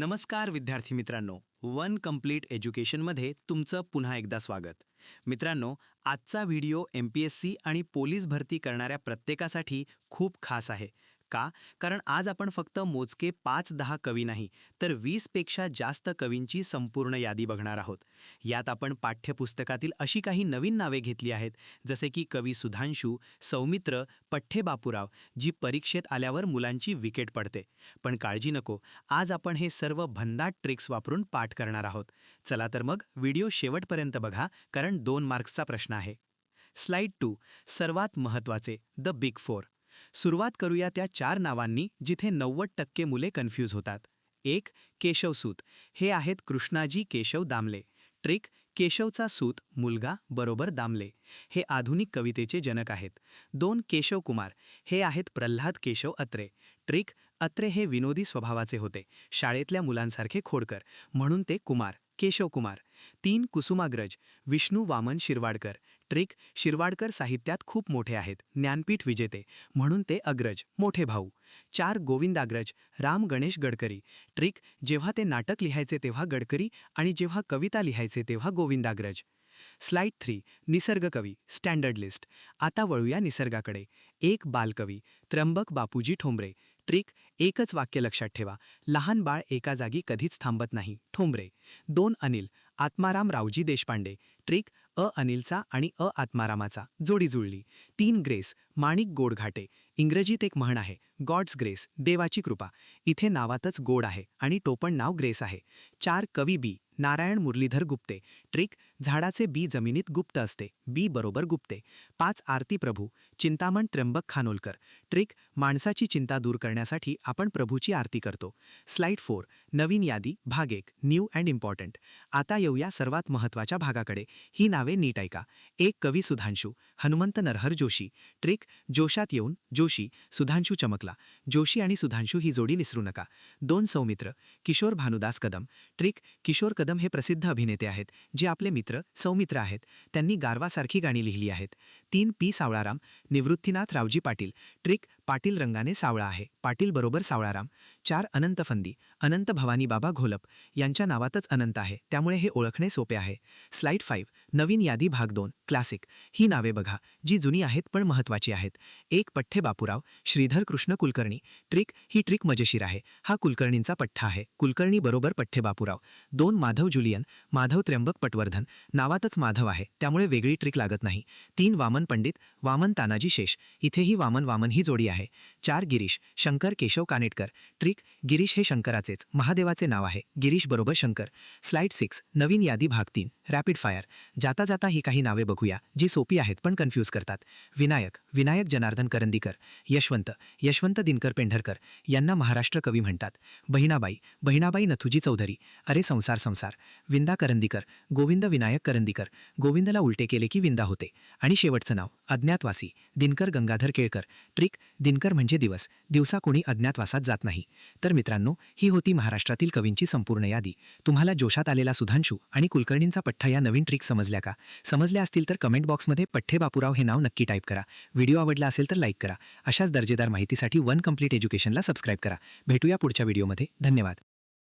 नमस्कार विद्यार्थी मित्रांनो वन कंप्लीट एज्युकेशनमध्ये तुमचं पुन्हा एकदा स्वागत. मित्रांनो आजचा video M P S C आणि पोलीस भरती करणाऱ्या प्रत्येकासाठी खूप खास आहे. का? कारण आज आपण फक्त मोजके पाच दहा कवी नाही तर वीसपेक्षा जास्त कवींची संपूर्ण यादी बघणार आहोत. यात आपण पाठ्यपुस्तकातील अशी काही नवीन नावे घेतली आहेत जसे की कवी सुधांशू सौमित्र पठ्ठे बापूराव जी परीक्षेत आल्यावर मुलांची विकेट पडते. पण काळजी नको आज आपण हे सर्व भन्नाट ट्रिक्स वापरून पाठ करणार आहोत. चला तर मग व्हिडिओ शेवटपर्यंत बघा कारण दोन मार्क्सचा प्रश्न आहे. स्लाइड टू सर्वात महत्त्वाचे द बिग फोर. सुरुवात करूया त्या चार नावांनी जिथे नव्वद टक्के मुले कन्फ्यूज होतात. एक केशवसूत हे आहेत कृष्णाजी केशव दामले. ट्रिक केशवचा सूत मुलगा बरोबर दामले. हे आधुनिक कवितेचे जनक आहेत. दोन केशव कुमार. हे आहेत प्रल्हाद केशव अत्रे. ट्रिक अत्रे हे विनोदी स्वभावाचे होते. शाळेतल्या मुलांसारखे खोडकर. म्हणून ते कुमार केशव कुमार. तीन कुसुमाग्रज. विष्णू वामन शिरवाडकर. ट्रिक शिरवाडकर साहित्यात खूप मोठे आहेत. ज्ञानपीठ विजेते. म्हणून ते अग्रज मोठे भाऊ. चार गोविंदाग्रज राम गणेश गडकरी. ट्रिक जेव्हा ते नाटक लिहायचे तेव्हा गडकरी आणि जेव्हा कविता लिहायचे तेव्हा गोविंदाग्रज. स्लाइड थ्री निसर्गकवी स्टँडर्ड लिस्ट. आता वळूया निसर्गाकडे. एक बालकवी त्र्यंबक बापूजी ठोंबरे. ट्रिक एकच वाक्य लक्षात ठेवा. लहान बाळ एका जागी कधीच थांबत नाही. ठोंबरे दोन अनिल आत्माराम रावजी देशपांडे. ट्रिक अ अनिलचा आणि अ आत्मारामाचा. जोडी जुळली. तीन ग्रेस माणिक गोडघाटे. इंग्रजीत एक म्हण आहे गॉड्स ग्रेस देवाची कृपा. इथे नावातच गोड आहे आणि टोपण नाव ग्रेस आहे. चार कवी बी नारायण मुरलीधर गुप्ते. ट्रिक झाडाचे बी जमिनीत गुप्त असते. बी बरोबर गुप्ते. पाच आरती प्रभू चिंतामण त्र्यंबक खानोलकर. ट्रिक माणसाची चिंता दूर करण्यासाठी आपण प्रभूची आरती करतो. स्लाइड फोर नवीन यादी भाग एक न्यू अँड इम्पॉर्टंट. आता येऊया सर्वात महत्त्वाच्या भागाकडे. ही नावे नीट ऐका. एक कवी सुधांशू हनुमंत नरहर जोशी. ट्रिक जोशात येऊन जोशी सुधांशू चमकला. जोशी आणि सुधांशू ही जोडी विसरू नका. दोन सौमित्र किशोर भानुदास कदम. ट्रिक किशोर कदम हे प्रसिद्ध अभिनेते आहेत जे आपले मित्र सौमित्र आहेत. त्यांनी गारवासारखी गाणी लिहिली आहेत. तीन पी. सावळाराम निवृत्तीनाथ रावजी पाटील ट्रिक पाटील रंगाने सावळा आहे. पाटील बरोबर सावळाराम. चार अनंत फंदी. अनंत भवानी बाबा घोलप. यांच्या नावातच अनंत आहे. त्यामुळे हे ओळखणे सोपे आहे. स्लाइड फाईव्ह नवीन यादी भाग दोन. क्लासिक. ही नावे बघा. जी जुनी आहेत पण महत्त्वाची आहेत. एक पठ्ठे बापूराव श्रीधर कृष्ण कुलकर्णी. ट्रिक ही ट्रिक मजेशीर आहे. हा कुलकर्णींचा पठ्ठा आहे. कुलकर्णी बरोबर पठ्ठे बापूराव. दोन माधव जुलियन माधव त्र्यंबक पटवर्धन. नावातच माधव आहे. त्यामुळे वेगळी ट्रिक लागत नाही. तीन वामन पंडित वामन तानाजी शेष. इथेही वामन वामन ही जोडी आहे. आहे चार गिरीश शंकर केशव कानेटकर. ट्रिक गिरीश हे शंकराचेच. महादेवाचे नाव आहे. गिरीश बरोबर शंकर. Slide six. नवीन यादी भाग तीन. Rapid fire. जाता जाता ही काही नावे बघूया जी सोपी आहेत पण कन्फ्यूज करतात. विनायक विनायक जनार्दन करंदीकर. यशवंत यशवंत दिनकर पेंढरकर. यांना महाराष्ट्र कवी म्हणतात. बहिणाबाई बहिणाबाई नथुजी चौधरी. अरे संसार संसार. विंदा करंदीकर. गोविंद विनायक करंदीकर. गोविंदला उलटे केले की विंदा होते. आणि शेवटचं नाव अज्ञातवासी. दिनकर गंगाधर केळकर. ट्रिक दिनकर म्हणजे दिवस दिवसा कोणी अज्ञातवासात जात नाही. तर मित्रांनो ही होती महाराष्ट्रातील कवींची संपूर्ण यादी. तुम्हाला जोशात आलेला सुधांशू आणि कुलकर्णींचा पठ्ठा या नवीन ट्रिक समजल्या का? समजल्या असतील तर कमेंट बॉक्समध्ये पठ्ठे बापूराव हे नाव नक्की टाईप करा. व्हिडिओ आवडला असेल तर लाईक करा. अशाच दर्जेदार माहितीसाठी वन कंप्लीट एज्युकेशनला सबस्क्राईब करा. भेटूया पुढच्या व्हिडिओमध्ये. धन्यवाद.